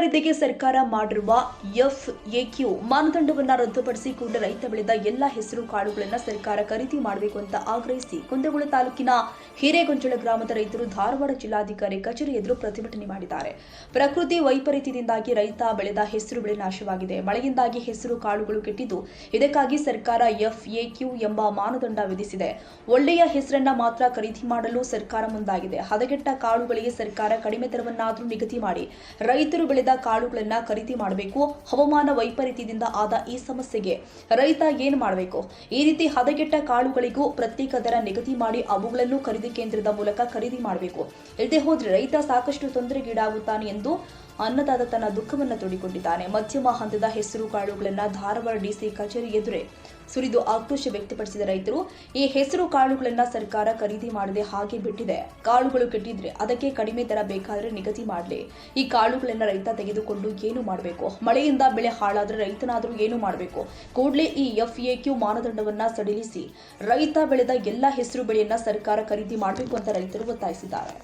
ಖರೀದಿಗೆ ಸರ್ಕಾರ ಮಾಡಿರುವ ಎಫ್ ಎಕ್ಯೂ ಮಾನದಂಡವನ್ನ ರದ್ದುಪಡಿಸಿ ಕೂಡ ರೈತ ಬೆಳೆದ ಎಲ್ಲ ಹೆಸರು ಕಾಳುಗಳನ್ನು ಸರ್ಕಾರ ಖರೀದಿ ಮಾಡಬೇಕು ಅಂತ ಆಗ್ರಹಿಸಿ ಕುಂದಗೋಳ ತಾಲೂಕಿನ ಹಿರೇಗೊಂಚಳ ಗ್ರಾಮದ ರೈತರು ಧಾರವಾಡ ಜಿಲ್ಲಾಧಿಕಾರಿ ಕಚೇರಿ ಎದುರು ಪ್ರತಿಭಟನೆ ಮಾಡಿದ್ದಾರೆ. ಪ್ರಕೃತಿ ವೈಪರೀತ್ಯದಿಂದಾಗಿ ರೈತ ಬೆಳೆದ ಹೆಸರು ಬೆಳೆ ನಾಶವಾಗಿದೆ. ಮಳೆಯಿಂದಾಗಿ ಹೆಸರು ಕಾಳುಗಳು ಕೆಟ್ಟಿದ್ದು ಇದಕ್ಕಾಗಿ ಸರ್ಕಾರ ಎಫ್ ಎಕ್ಯೂ ಎಂಬ ಮಾನದಂಡ ವಿಧಿಸಿದೆ. ಒಳ್ಳೆಯ ಹೆಸರನ್ನ ಮಾತ್ರ ಖರೀದಿ ಮಾಡಲು ಸರ್ಕಾರ ಮುಂದಾಗಿದೆ. ಹದಗೆಟ್ಟ ಕಾಳುಗಳಿಗೆ ಸರ್ಕಾರ ಕಡಿಮೆ ದರವನ್ನಾದರೂ ನಿಗದಿ ಮಾಡಿ ರೈತರು ಬೆಳೆದ ಕಾಳುಗಳನ್ನ ಖರೀದಿ ಮಾಡಬೇಕು. ಹವಾಮಾನ ವೈಪರೀತ್ಯದಿಂದ ಆದ ಈ ಸಮಸ್ಯೆಗೆ ರೈತ ಏನು ಮಾಡಬೇಕು? ಈ ರೀತಿ ಹದಗೆಟ್ಟ ಕಾಳುಗಳಿಗೂ ಪ್ರತ್ಯೇಕ ದರ ನಿಗದಿ ಮಾಡಿ ಅವುಗಳನ್ನು ಖರೀದಿ ಕೇಂದ್ರದ ಮೂಲಕ ಖರೀದಿ ಮಾಡಬೇಕು. ಇಲ್ಲದೆ ಹೋದ್ರೆ ರೈತ ಸಾಕಷ್ಟು ತೊಂದರೆಗೀಡಾಗುತ್ತಾನೆ ಎಂದು ಅನ್ನದಾತ ತನ್ನ ದುಃಖವನ್ನು ತೋಡಿಕೊಂಡಿದ್ದಾನೆ. ಮಧ್ಯಮ ಹಂತದ ಹೆಸರು ಕಾಳುಗಳನ್ನು ಧಾರವಾಡ ಡಿಸಿ ಕಚೇರಿ ಎದುರೇ ಸುರಿದು ಆಕ್ರೋಶ ವ್ಯಕ್ತಪಡಿಸಿದ ರೈತರು, ಈ ಹೆಸರು ಕಾಳುಗಳನ್ನು ಸರ್ಕಾರ ಖರೀದಿ ಮಾಡದೆ ಹಾಗೆ ಬಿಟ್ಟಿದೆ. ಕಾಳುಗಳು ಕೆಟ್ಟಿದ್ರೆ ಅದಕ್ಕೆ ಕಡಿಮೆ ದರ ಬೇಕಾದ್ರೆ ನಿಗದಿ ಮಾಡಲಿ. ಈ ಕಾಳುಗಳನ್ನು ರೈತ ತೆಗೆದುಕೊಂಡು ಏನು ಮಾಡಬೇಕು? ಮಳೆಯಿಂದ ಬೆಳೆ ಹಾಳಾದರೆ ರೈತನಾದರೂ ಏನು ಮಾಡಬೇಕು? ಕೂಡಲೇ ಈ ಎಫ್ ಎ ಕ್ಯೂ ಮಾನದಂಡವನ್ನ ಸಡಿಲಿಸಿ ರೈತ ಬೆಳೆದ ಎಲ್ಲ ಹೆಸರು ಬೆಳೆಯನ್ನ ಸರ್ಕಾರ ಖರೀದಿ ಮಾಡಬೇಕು ಅಂತ ರೈತರು ಒತ್ತಾಯಿಸಿದ್ದಾರೆ.